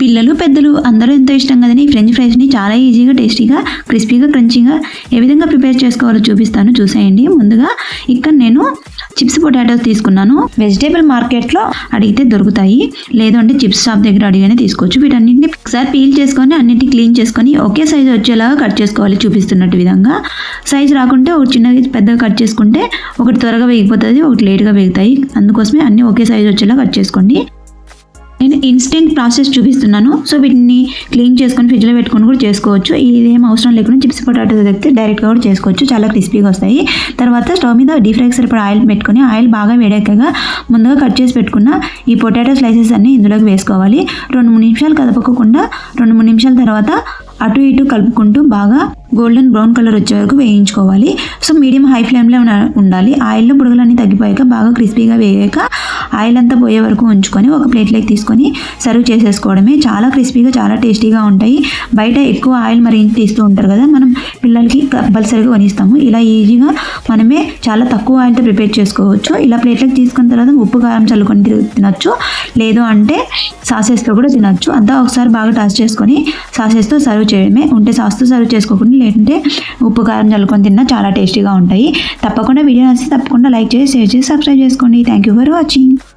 పిల్లలు పెద్దలు అందరూ ఎంతో ఇష్టం కదని ఈ ఫ్రెంచ్ ఫ్రైస్ని చాలా ఈజీగా టేస్టీగా క్రిస్పీగా క్రంచీగా ఏ విధంగా ప్రిపేర్ చేసుకోవాలో చూపిస్తాను. చూసేయండి. ముందుగా ఇక్కడ నేను చిప్స్ పొటాటోస్ తీసుకున్నాను. వెజిటేబుల్ మార్కెట్లో అడిగితే దొరుకుతాయి. లేదంటే చిప్స్ షాప్ దగ్గర అడిగినే తీసుకోవచ్చు. వీటన్నింటిని ఒకసారి పీల్ చేసుకొని అన్నింటినీ క్లీన్ చేసుకొని ఒకే సైజు వచ్చేలాగా కట్ చేసుకోవాలి చూపిస్తున్నట్టు విధంగా. సైజు రాకుంటే ఒకటి చిన్న పెద్దగా కట్ చేసుకుంటే ఒకటి త్వరగా వేగిపోతుంది ఒకటి లేట్గా వేగుతాయి. అందుకోసమే అన్నీ ఒకే సైజు వచ్చేలా కట్ చేసుకోండి. నేను ఇన్స్టెంట్ ప్రాసెస్ చూపిస్తున్నాను. సో వీటిని క్లీన్ చేసుకొని ఫ్రిడ్జ్లో పెట్టుకొని కూడా చేసుకోవచ్చు. ఇదేం అవసరం లేకుండా చిప్స్ పొటాటో తెగితే డైరెక్ట్గా కూడా చేసుకోవచ్చు. చాలా క్రిస్పీగా వస్తాయి. తర్వాత స్టవ్ మీద డీప్ ఫ్రైకి సరిపడా ఆయిల్ పెట్టుకొని ఆయిల్ బాగా వేడెక్కగా ముందుగా కట్ చేసి పెట్టుకున్న ఈ పొటాటో స్లైసెస్ అన్ని ఇందులోకి వేసుకోవాలి. రెండు మూడు నిమిషాలు కదపకుండా రెండు మూడు నిమిషాల తర్వాత అటు ఇటు కలుపుకుంటూ బాగా గోల్డెన్ బ్రౌన్ కలర్ వచ్చే వరకు వేయించుకోవాలి. సో మీడియం హై ఫ్లేమ్లో ఉండాలి. ఆయిల్లో బుడగలన్నీ తగ్గిపోయాక బాగా క్రిస్పీగా వేగాక ఆయిల్ అంతా పోయే వరకు ఉంచుకొని ఒక ప్లేట్లోకి తీసుకొని సర్వ్ చేసేసుకోవడమే. చాలా క్రిస్పీగా చాలా టేస్టీగా ఉంటాయి. బయట ఎక్కువ ఆయిల్ మరి తీస్తూ ఉంటారు కదా మనం పిల్లలకి కంపల్సరీగా కొనిస్తాము. ఇలా ఈజీగా మనమే చాలా తక్కువ ఆయిల్తో ప్రిపేర్ చేసుకోవచ్చు. ఇలా ప్లేట్లోకి తీసుకున్న తర్వాత ఉప్పు కారం చల్లుకొని తినొచ్చు. లేదు అంటే సాసెస్తో కూడా తినొచ్చు. అంతా ఒకసారి బాగా టచ్ చేసుకొని సాసెస్తో సర్వ్ చేయడమే. ఉంటే సాస్తో సర్వ్ చేసుకోకుండా లేదంటే ఉప్పు కారం చల్లుకొని తిన్నా చాలా టేస్టీగా ఉంటాయి. తప్పకుండా వీడియో నచ్చితే తప్పకుండా లైక్ చేసి షేర్ చేసి సబ్స్క్రైబ్ చేసుకోండి. Thank you for watching